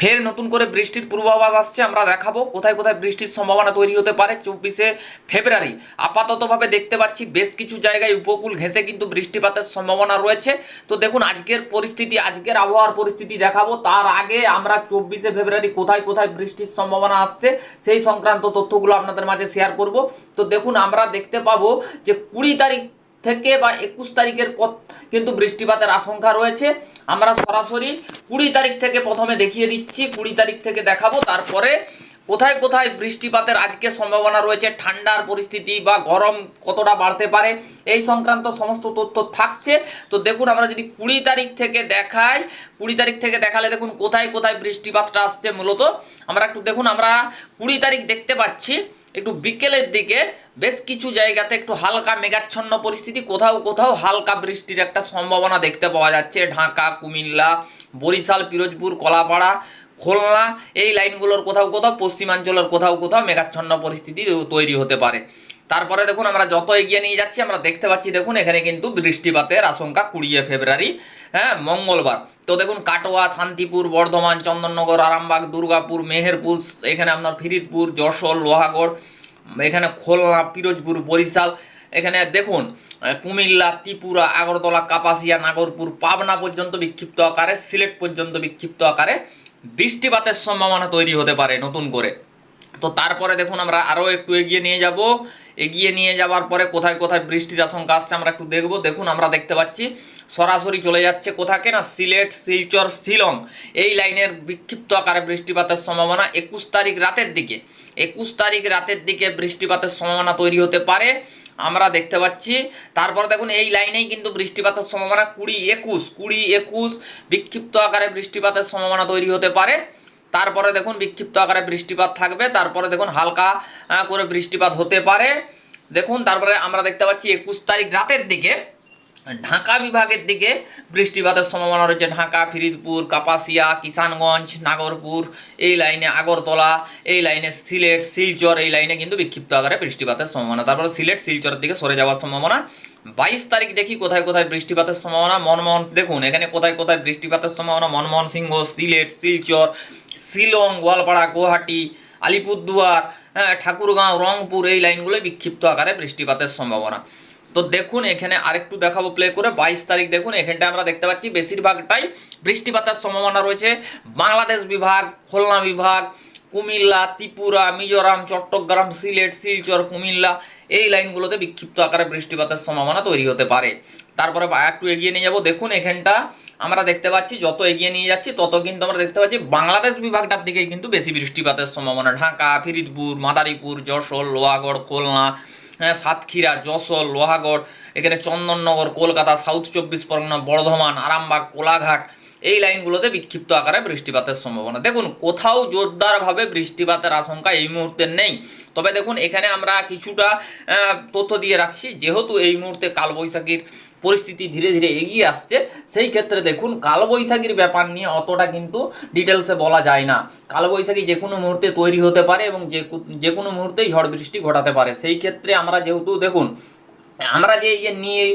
ফের নতুন করে বৃষ্টির পূর্বাভাস আসছে, আমরা দেখাবো কোথায় কোথায় বৃষ্টির সম্ভাবনা তৈরি হতে পারে চব্বিশে ফেব্রুয়ারি। আপাততভাবে দেখতে পাচ্ছি বেশ কিছু জায়গায় উপকূল ঘেঁষে কিন্তু বৃষ্টিপাতের সম্ভাবনা রয়েছে। তো দেখুন, আজকের পরিস্থিতি, আজকের আবহাওয়ার পরিস্থিতি দেখাবো। তার আগে আমরা চব্বিশে ফেব্রুয়ারি কোথায় কোথায় বৃষ্টির সম্ভাবনা আসছে, সেই সংক্রান্ত তথ্যগুলো আপনাদের মাঝে শেয়ার করব। তো দেখুন, আমরা দেখতে পাবো যে কুড়ি তারিখ থেকে বা একুশ তারিখের পর কিন্তু বৃষ্টিপাতের আশঙ্কা রয়েছে। আমরা সরাসরি কুড়ি তারিখ থেকে প্রথমে দেখিয়ে দিচ্ছি, কুড়ি তারিখ থেকে দেখাবো। তারপরে কোথায় কোথায় বৃষ্টিপাতের আজকে সম্ভাবনা রয়েছে, ঠান্ডার পরিস্থিতি বা গরম কতটা বাড়তে পারে, এই সংক্রান্ত সমস্ত তথ্য থাকছে। তো দেখুন, আমরা যদি কুড়ি তারিখ থেকে দেখাই, কুড়ি তারিখ থেকে দেখালে দেখুন কোথায় কোথায় বৃষ্টিপাতটা আসছে মূলত। আমরা একটু দেখুন, আমরা কুড়ি তারিখ দেখতে পাচ্ছি। একটু বিকেলের দিকে বেশ কিছু জায়গাতে একটু হালকা মেঘাচ্ছন্ন পরিস্থিতি, কোথাও কোথাও হালকা বৃষ্টির একটা সম্ভাবনা দেখতে পাওয়া যাচ্ছে। ঢাকা, কুমিল্লা, বরিশাল, পিরোজপুর, কলাপাড়া, খুলনা, এই লাইনগুলোর কোথাও কোথাও, পশ্চিমাঞ্চলের কোথাও কোথাও মেঘাচ্ছন্ন পরিস্থিতি তৈরি হতে পারে। তারপরে দেখুন আমরা যত এগিয়ে নিয়ে যাচ্ছি, আমরা দেখতে পাচ্ছি দেখুন এখানে কিন্তু বৃষ্টিপাতের আশঙ্কা কুড়িয়ে ফেব্রুয়ারি হ্যাঁ মঙ্গলবার। তো দেখুন কাটোয়া, শান্তিপুর, বর্ধমান, চন্দননগর, আরামবাগ, দুর্গাপুর, মেহেরপুর, এখানে আপনার ফিরিদপুর, যশোর, লোহাগড়, এখানে খুলনা, পিরোজপুর, বরিশাল, এখানে দেখুন কুমিল্লা, ত্রিপুরা, আগরতলা, কাপাসিয়া, নাগরপুর, পাবনা পর্যন্ত বিক্ষিপ্ত আকারে, সিলেট পর্যন্ত বিক্ষিপ্ত আকারে বৃষ্টিপাতের সম্ভাবনা তৈরি হতে পারে নতুন করে। তো তারপরে দেখুন আমরা আরও একটু এগিয়ে নিয়ে যাব। এগিয়ে নিয়ে যাওয়ার পরে কোথায় কোথায় বৃষ্টির আশঙ্কা আসছে আমরা একটু দেখব। দেখুন আমরা দেখতে পাচ্ছি সরাসরি চলে যাচ্ছে কোথাকে না সিলেট, শিলচর, শিলং। এই লাইনের বিক্ষিপ্ত আকারে বৃষ্টিপাতের সম্ভাবনা একুশ তারিখ রাতের দিকে। একুশ তারিখ রাতের দিকে বৃষ্টিপাতের সম্ভাবনা তৈরি হতে পারে। আমরা দেখতে পাচ্ছি, তারপর দেখুন এই লাইনেই কিন্তু বৃষ্টিপাতের সম্ভাবনা কুড়ি একুশ কুড়ি একুশ বিক্ষিপ্ত আকারে বৃষ্টিপাতের সম্ভাবনা তৈরি হতে পারে। তারপরে দেখুন বিক্ষিপ্ত আকারে বৃষ্টিপাত থাকবে, তারপরে দেখুন হালকা করে বৃষ্টিপাত হতে পারে। দেখুন, তারপরে আমরা দেখতে পাচ্ছি একুশ তারিখ রাতের দিকে ঢাকা বিভাগের দিকে বৃষ্টিপাতের সম্ভাবনা রয়েছে। ঢাকা, ফিরিদপুর, কাপাসিয়া, কিষানগঞ্জ, নাগরপুর, এই লাইনে আগরতলা, এই লাইনে সিলেট, শিলচর, এই লাইনে কিন্তু বিক্ষিপ্ত আকারে বৃষ্টিপাতের সম্ভাবনা। তারপরে সিলেট, শিলচরের দিকে সরে যাওয়ার সম্ভাবনা। বাইশ তারিখ দেখি কোথায় কোথায় বৃষ্টিপাতের সম্ভাবনা? মনমোহন, দেখুন, এখানে কোথায় কোথায় বৃষ্টিপাতের সম্ভাবনা? মনমোহন সিংহ, সিলেট, শিলচর, শিলং, গোয়ালপাড়া, গুয়াহাটি, আলিপুরদুয়ার হ্যাঁ ঠাকুরগাঁও, রংপুর, এই লাইনগুলোয় বিক্ষিপ্ত আকারে বৃষ্টিপাতের সম্ভাবনা। তো দেখুন, এখানে আরেকটু দেখাবো প্লে করে। বাইশ তারিখ দেখুন, এখানটা আমরা দেখতে পাচ্ছি, বেশিরভাগটাই বৃষ্টিপাতের সম্ভাবনা রয়েছে। বাংলাদেশ বিভাগ, খুলনা বিভাগ, কুমিল্লা, ত্রিপুরা, মিজোরাম, চট্টগ্রাম, সিলেট, শিলচর, কুমিল্লা, এই লাইনগুলোতে বিক্ষিপ্ত আকারে বৃষ্টিপাতের সম্ভাবনা তৈরি হতে পারে। তারপরে একটু এগিয়ে নিয়ে যাব। দেখুন, এখানটা আমরা দেখতে পাচ্ছি, যত এগিয়ে নিয়ে যাচ্ছি, তত কিন্তু আমরা দেখতে পাচ্ছি, বাংলাদেশ বিভাগটার দিকেই কিন্তু বেশি বৃষ্টিপাতের সম্ভাবনা। ঢাকা ফিরিদপুর মাদারীপুর, যশোর লোয়াগড় খুলনা হ্যাঁ সাতক্ষীরা যশোর লোহাগড় এখানে চন্দননগর কলকাতা সাউথ চব্বিশ পরগনা বর্ধমান আরামবাগ কোলাঘাট এই লাইনগুলোতে বিক্ষিপ্ত আকারে বৃষ্টিপাতের সম্ভাবনা। দেখুন, কোথাও জোরদারভাবে বৃষ্টিপাতের আশঙ্কা এই মুহূর্তে নেই। তবে দেখুন, এখানে আমরা কিছুটা তথ্য দিয়ে রাখছি। যেহেতু এই মুহূর্তে কালবৈশাখীর পরিস্থিতি ধীরে ধীরে এগিয়ে আসছে, সেই ক্ষেত্রে দেখুন, কালবৈশাখীর ব্যাপার নিয়ে অতটা কিন্তু ডিটেলসে বলা যায় না। কালবৈশাখী যে কোনো মুহূর্তে তৈরি হতে পারে এবং যে কোনো মুহূর্তেই ঝড় বৃষ্টি ঘটাতে পারে। সেই ক্ষেত্রে আমরা যেহেতু দেখুন আমরা যে এই যে নীল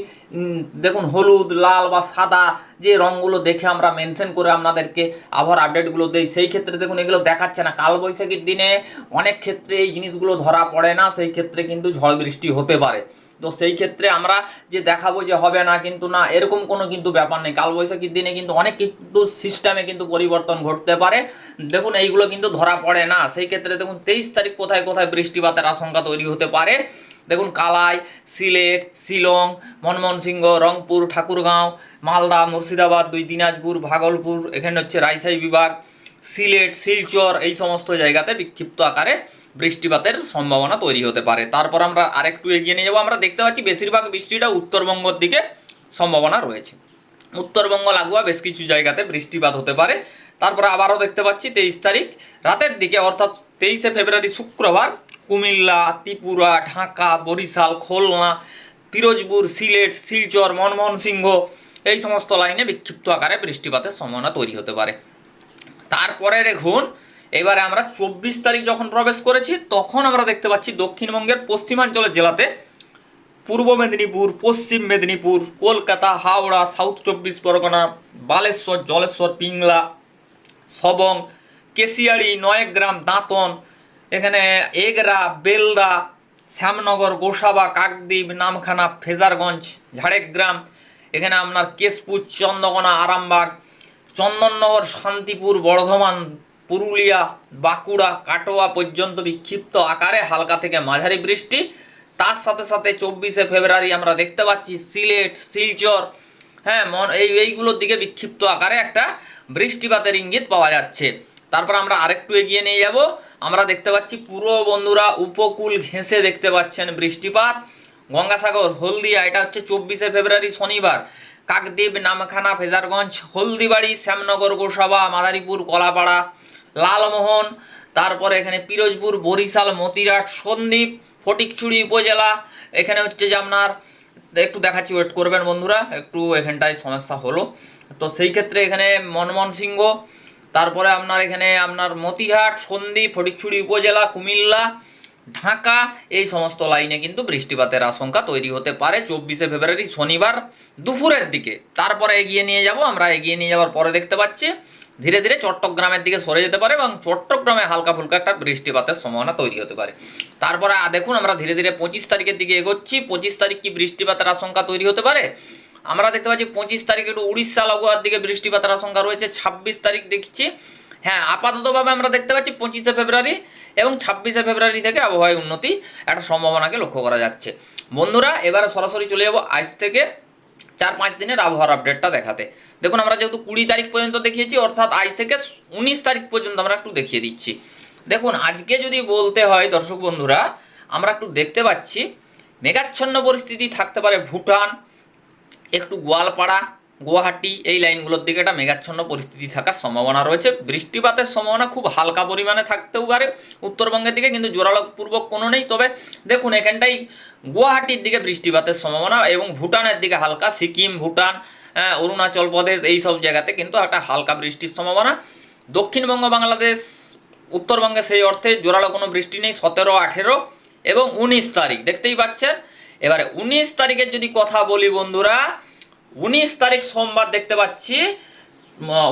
দেখুন, হলুদ, লাল বা সাদা যে রঙগুলো দেখে আমরা মেনশন করে আপনাদেরকে আবহাওয়ার আপডেটগুলো দিই, সেই ক্ষেত্রে দেখুন, এগুলো দেখাচ্ছে না। কালবৈশাখীর দিনে অনেক ক্ষেত্রে এই জিনিসগুলো ধরা পড়ে না, সেই ক্ষেত্রে কিন্তু ঝড় বৃষ্টি হতে পারে। তো সেই ক্ষেত্রে আমরা যে দেখাবো যে হবে না কিন্তু না, এরকম কোনো কিন্তু ব্যাপার নেই। কালবৈশাখীর দিনে কিন্তু অনেক কিন্তু সিস্টেমে কিন্তু পরিবর্তন ঘটতে পারে। দেখুন, এইগুলো কিন্তু ধরা পড়ে না। সেই ক্ষেত্রে দেখুন, তেইশ তারিখ কোথায় কোথায় বৃষ্টিপাতের আশঙ্কা তৈরি হতে পারে। দেখুন কালাই, সিলেট, শিলং মনমোহনসিংহ রংপুর, ঠাকুরগাঁও, মালদা, মুর্শিদাবাদ, দুই দিনাজপুর, ভাগলপুর, এখানে হচ্ছে রাজশাহী বিভাগ, সিলেট, শিলচর, এই সমস্ত জায়গাতে বিক্ষিপ্ত আকারে বৃষ্টিপাতের সম্ভাবনা তৈরি হতে পারে। তারপর আমরা আরেকটু এগিয়ে নিয়ে যাব। আমরা দেখতে পাচ্ছি বেশিরভাগ বৃষ্টিটা উত্তরবঙ্গর দিকে সম্ভাবনা রয়েছে। উত্তরবঙ্গ, লাগোয়া বেশ কিছু জায়গাতে বৃষ্টিপাত হতে পারে। তারপরে আবারও দেখতে পাচ্ছি তেইশ তারিখ, রাতের দিকে, অর্থাৎ তেইশে ফেব্রুয়ারি, শুক্রবার কুমিল্লা, ত্রিপুরা, ঢাকা, বরিশাল, খুলনা, পিরোজপুর, সিলেট, শিলচর, মনমোহন সিংহ, এই সমস্ত লাইনে বিক্ষিপ্ত আকারে বৃষ্টিপাতের সম্ভাবনা তৈরি হতে পারে। তারপরে দেখুন, এবারে আমরা চব্বিশ তারিখ যখন প্রবেশ করেছি, তখন আমরা দেখতে পাচ্ছি দক্ষিণবঙ্গের পশ্চিমাঞ্চলের জেলাতে পূর্ব মেদিনীপুর, পশ্চিম মেদিনীপুর, কলকাতা, হাওড়া, সাউথ চব্বিশ পরগনা, বালেশ্বর, জলেশ্বর, পিংলা, সবং কেশিয়াড়ি নয়গ্রাম, দাঁতন এখানে এগরা, বেলদা, শ্যামনগর, গোসাবা, কাকদ্বীপ, নামখানা, ফেজারগঞ্জ, ঝাড়গ্রাম, এখানে আপনার কেশপুর চন্দ্রকোনা আরামবাগ, চন্দননগর, শান্তিপুর, বর্ধমান, পুরুলিয়া, বাঁকুড়া, কাটোয়া পর্যন্ত বিক্ষিপ্ত আকারে হালকা থেকে মাঝারি বৃষ্টি। তার সাথে সাথে চব্বিশে ফেব্রুয়ারি আমরা দেখতে পাচ্ছি সিলেট, শিলচর হ্যাঁ মন, এই, এইগুলোর দিকে বিক্ষিপ্ত আকারে একটা বৃষ্টিপাতের ইঙ্গিত পাওয়া যাচ্ছে। তারপর আমরা আরেকটু এগিয়ে নিয়ে যাব। আমরা দেখতে পাচ্ছি পুরো বন্ধুরা উপকূল ঘেঁষে দেখতে পাচ্ছেন বৃষ্টিপাত। গঙ্গাসাগর, হলদিয়া, এটা হচ্ছে চব্বিশে ফেব্রুয়ারি শনিবার। কাকদ্বীপ, নামখানা, ফেজারগঞ্জ, হলদিবাড়ি, শ্যামনগর, গোসাবা, মাদারীপুর, কলাপাড়া, লালমোহন, তারপরে এখানে পিরোজপুর, বরিশাল, মতিরাট, সন্দ্বীপ ফটিকচুড়ি উপজেলা, এখানে হচ্ছে যে আপনার, একটু দেখাচ্ছি ওয়েট করবেন বন্ধুরা, একটু এখানটায় সমস্যা হলো। তো সেই ক্ষেত্রে এখানে মনমোহন সিংহ তারপরে আপনার এখানে আপনার মতিহাট সন্দ্বীপ, ফটিকছড়ি উপজেলা, কুমিল্লা, ঢাকা, এই সমস্ত লাইনে কিন্তু বৃষ্টিপাতের আশঙ্কা তৈরি হতে পারে চব্বিশে ফেব্রুয়ারি শনিবার দুপুরের দিকে। তারপরে এগিয়ে নিয়ে যাব, আমরা এগিয়ে নিয়ে যাওয়ার পরে দেখতে পাচ্ছি, ধীরে ধীরে চট্টগ্রামের দিকে সরে যেতে পারে এবং চট্টগ্রামে হালকা ফুলকা একটা বৃষ্টিপাতের সম্ভাবনা তৈরি হতে পারে। তারপরে দেখুন আমরা ধীরে ধীরে পঁচিশ তারিখের দিকে এগোচ্ছি। পঁচিশ তারিখ কি বৃষ্টিপাতের আশঙ্কা তৈরি হতে পারে? আমরা দেখতে পাচ্ছি পঁচিশ তারিখ একটু উড়িষ্যা লগোয়ার দিকে বৃষ্টিপাতের আশঙ্কা রয়েছে, ছাব্বিশ তারিখ দেখছি। হ্যাঁ আপাততভাবে আমরা দেখতে পাচ্ছি পঁচিশে ফেব্রুয়ারি এবং ছাব্বিশে ফেব্রুয়ারি থেকে আবহাওয়ায় উন্নতি একটা সম্ভাবনাকে লক্ষ্য করা যাচ্ছে। বন্ধুরা, এবারে সরাসরি চলে যাব আজ থেকে চার পাঁচ দিনের আবহাওয়ার আপডেটটা দেখাতে। দেখুন, আমরা যেহেতু কুড়ি তারিখ পর্যন্ত দেখিয়েছি, অর্থাৎ আজ থেকে উনিশ তারিখ পর্যন্ত আমরা একটু দেখিয়ে দিচ্ছি। দেখুন, আজকে যদি বলতে হয় দর্শক বন্ধুরা, আমরা একটু দেখতে পাচ্ছি, মেঘাচ্ছন্ন পরিস্থিতি থাকতে পারে ভুটান একটু গোয়ালপাড়া, গুয়াহাটি এই লাইনগুলোর দিকে একটা মেঘাচ্ছন্ন পরিস্থিতি থাকার সম্ভাবনা রয়েছে। বৃষ্টিপাতের সম্ভাবনা খুব হালকা পরিমাণে থাকতেও পারে উত্তরবঙ্গের দিকে, কিন্তু জোরালোপূর্বক কোনো নেই। তবে দেখুন, এখানটাই গুয়াহাটির দিকে বৃষ্টিপাতের সম্ভাবনা এবং ভুটানের দিকে হালকা, সিকিম, ভুটান অরুণাচল প্রদেশ এই সব জায়গাতে কিন্তু একটা হালকা বৃষ্টির সম্ভাবনা। দক্ষিণবঙ্গ, বাংলাদেশ, উত্তরবঙ্গে সেই অর্থে জোরালো কোনো বৃষ্টি নেই, সতেরো, আঠেরো এবং উনিশ তারিখ। দেখতেই পাচ্ছেন এবারে উনিশ তারিখের যদি কথা বলি বন্ধুরা, উনিশ তারিখ সোমবার দেখতে পাচ্ছি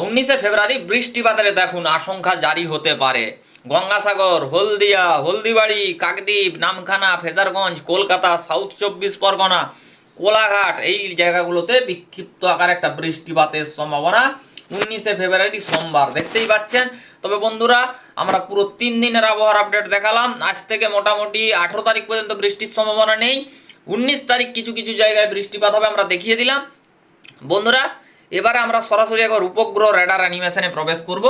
উনিশে ফেব্রুয়ারি বৃষ্টিপাতের দেখুন আশঙ্কা জারি হতে পারে। গঙ্গাসাগর, হলদিয়া, হলদিবাড়ি, কাকদ্বীপ, নামখানা, ফেজারগঞ্জ, কলকাতা, সাউথ চব্বিশ পরগনা, কোলাঘাট, এই জায়গাগুলোতে বিক্ষিপ্ত আকার একটা বৃষ্টিপাতের সম্ভাবনা উনিশে ফেব্রুয়ারি সোমবার। দেখতেই পাচ্ছেন। তবে বন্ধুরা, আমরা পুরো তিন দিনের আবহাওয়ার আপডেট দেখালাম। আজ থেকে মোটামুটি আঠেরো তারিখ পর্যন্ত বৃষ্টির সম্ভাবনা নেই। উনিশ তারিখ কিছু কিছু জায়গায় বৃষ্টিপাত হবে, আমরা দেখিয়ে দিলাম। বন্ধুরা, এবারে আমরা সরাসরি একবার উপগ্রহ রেডার অ্যানিমেশনে প্রবেশ করব।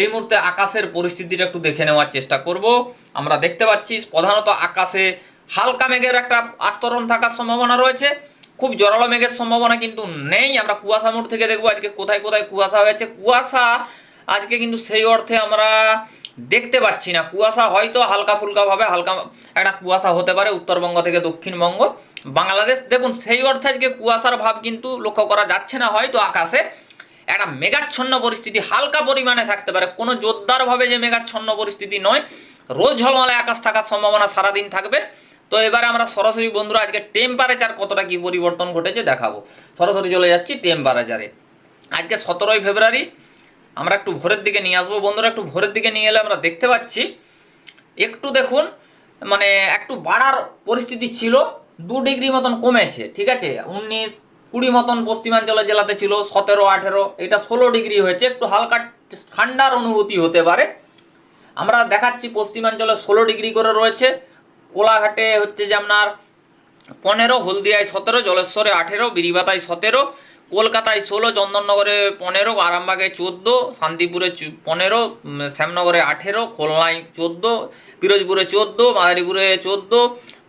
এই মুহূর্তে আকাশের পরিস্থিতিটা একটু দেখে নেওয়ার চেষ্টা করব। আমরা দেখতে পাচ্ছি, প্রধানত আকাশে হালকা মেঘের একটা আস্তরণ থাকার সম্ভাবনা রয়েছে। খুব জোরালো মেঘের সম্ভাবনা কিন্তু নেই। আমরা কুয়াশা মোড় থেকে দেখব আজকে কোথায় কোথায় কুয়াশা হয়েছে। কুয়াশা আজকে কিন্তু সেই অর্থে আমরা দেখতে পাচ্ছি না। কুয়াশা হয়তো হালকা ফুলকা ভাবে হালকা একটা কুয়াশা হতে পারে উত্তরবঙ্গ থেকে দক্ষিণবঙ্গ। বাংলাদেশ, দেখুন, সেই অর্থে আজকে কুয়াশার ভাব কিন্তু লক্ষ্য করা যাচ্ছে না, হয়তো আকাশে। একটা মেঘাচ্ছন্ন পরিস্থিতি হালকা পরিমাণে থাকতে পারে। কোনো জোরদারভাবে যে মেঘাচ্ছন্ন পরিস্থিতি নয়, রোজ ঝলমলে আকাশ থাকার সম্ভাবনা সারাদিন থাকবে। তো এবারে আমরা সরাসরি, বন্ধুরা, আজকে টেম্পারেচার কতটা কি পরিবর্তন ঘটেছে দেখাবো। সরাসরি চলে যাচ্ছি টেম্পারেচারে আজকে সতেরোই ফেব্রুয়ারি আমরা একটু ভোরের দিকে নিয়ে আসব। বন্ধুরা, একটু ভোরের দিকে নিয়ে এলে আমরা দেখতে পাচ্ছি, একটু দেখুন মানে একটু বাড়ার পরিস্থিতি ছিল, দু ডিগ্রি মতন কমেছে, ঠিক আছে? উনিশ, কুড়ি মতন পশ্চিমাঞ্চলের জেলাতে ছিল, সতেরো, আঠেরো, এটা ষোলো ডিগ্রি হয়েছে, একটু হালকা ঠান্ডার অনুভূতি হতে পারে। আমরা দেখাচ্ছি পশ্চিমাঞ্চলে ষোলো ডিগ্রি করে রয়েছে, কোলাঘাটে হচ্ছে যে আপনার পনেরো, হলদিয়ায় সতেরো, জলেশ্বরে আঠেরো, বিরিবাতায় সতেরো কলকাতায় ষোলো, চন্দননগরে পনেরো, আরামবাগে চোদ্দ, শান্তিপুরে পনেরো শ্যামনগরে আঠেরো, খুলনায় চোদ্দ, পিরোজপুরে চোদ্দ, মাদারীপুরে চোদ্দ,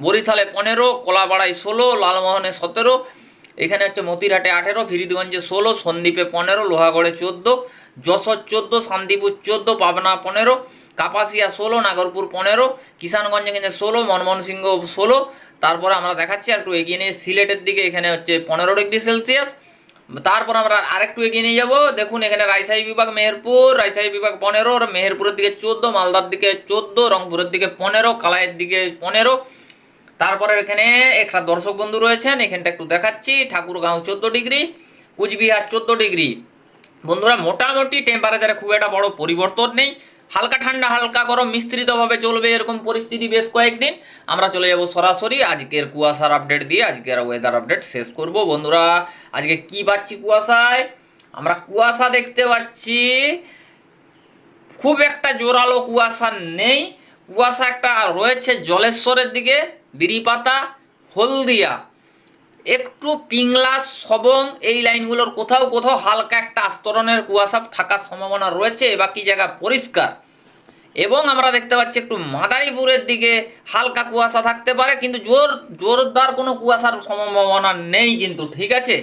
বরিশালে পনেরো, কলাপাড়ায় ষোলো, লালমোহনে সতেরো, এখানে হচ্ছে মতিরহাটে আঠেরো, ফিরিদগঞ্জে ষোলো, সন্দ্বীপে পনেরো, লোহাগড়ে চোদ্দ, যশোর চোদ্দ, শান্তিপুর চোদ্দ, পাবনা পনেরো, কাপাসিয়া ষোলো, নাগরপুর পনেরো কিষানগঞ্জে কিন্তু ষোলো মনমোহন সিংহ ষোলো, তারপরে আমরা দেখাচ্ছি আর একটু এগিয়ে নিয়ে সিলেটের দিকে, এখানে হচ্ছে পনেরো ডিগ্রি সেলসিয়াস তারপর আমরা আরেকটু এগিয়ে নিয়ে যাব। দেখুন, এখানে রাজশাহী বিভাগ মেহেরপুর, রাজশাহী বিভাগ পনেরো মেহেরপুরের দিকে চোদ্দ, মালদার দিকে চোদ্দ, রংপুরের দিকে পনেরো, কালাইয়ের দিকে পনেরো। তারপরে এখানে একটা দর্শক বন্ধু রয়েছেন, এখানটা একটু দেখাচ্ছি। ঠাকুরগাঁও চোদ্দ ডিগ্রি, কুচবিহার চোদ্দ ডিগ্রি। বন্ধুরা, মোটামুটি টেম্পারেচারে খুব একটা বড় পরিবর্তন নেই। হালকা ঠান্ডা, হালকা গরম মিশ্রিতভাবে চলবে এরকম পরিস্থিতি বেশ কয়েকদিন। আমরা চলে যাব সরাসরি আজকের কুয়াশার আপডেট দিয়ে। আজকের ওয়েদার আপডেট শেষ করব। বন্ধুরা, আজকে কি পাচ্ছি কুয়াশায়? আমরা কুয়াশা দেখতে পাচ্ছি। খুব একটা জোরালো কুয়াশা নেই। কুয়াশা একটা রয়েছে জলেশ্বরের দিকে বিরিপাতা হলদিয়া। একটু পিংলা, সবং এই লাইনগুলোর কোথাও কোথাও হালকা একটা আস্তরণের কুয়াশা থাকার সম্ভাবনা রয়েছে বাকি জায়গা পরিষ্কার। এবং আমরা দেখতে পাচ্ছি একটু মাদারীপুরের দিকে হালকা কুয়াশা থাকতে পারে, কিন্তু জোর, জোরদার কোনো কুয়াশার সম্ভাবনা নেই কিন্তু, ঠিক আছে?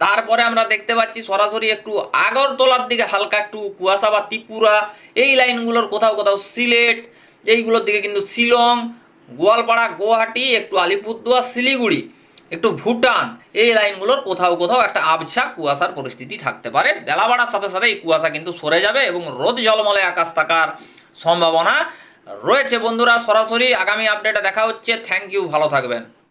তারপরে আমরা দেখতে পাচ্ছি সরাসরি একটু আগরতলার দিকে হালকা একটু কুয়াশা বা ত্রিপুরা, এই লাইনগুলোর কোথাও কোথাও সিলেট, এইগুলোর দিকে কিন্তু শিলং, গোয়ালপাড়া, গুয়াহাটি, একটু আলিপুরদুয়ার, শিলিগুড়ি। একটু ভুটান, এই লাইনগুলোর কোথাও কোথাও একটা আবছা কুয়াশার পরিস্থিতি থাকতে পারে। বেলা বাড়ার সাথে সাথে এই কুয়াশা কিন্তু সরে যাবে এবং রোদ জলমলে আকাশ থাকার সম্ভাবনা রয়েছে। বন্ধুরা, সরাসরি আগামী আপডেটে দেখা হচ্ছে। থ্যাংক ইউ ভালো থাকবেন।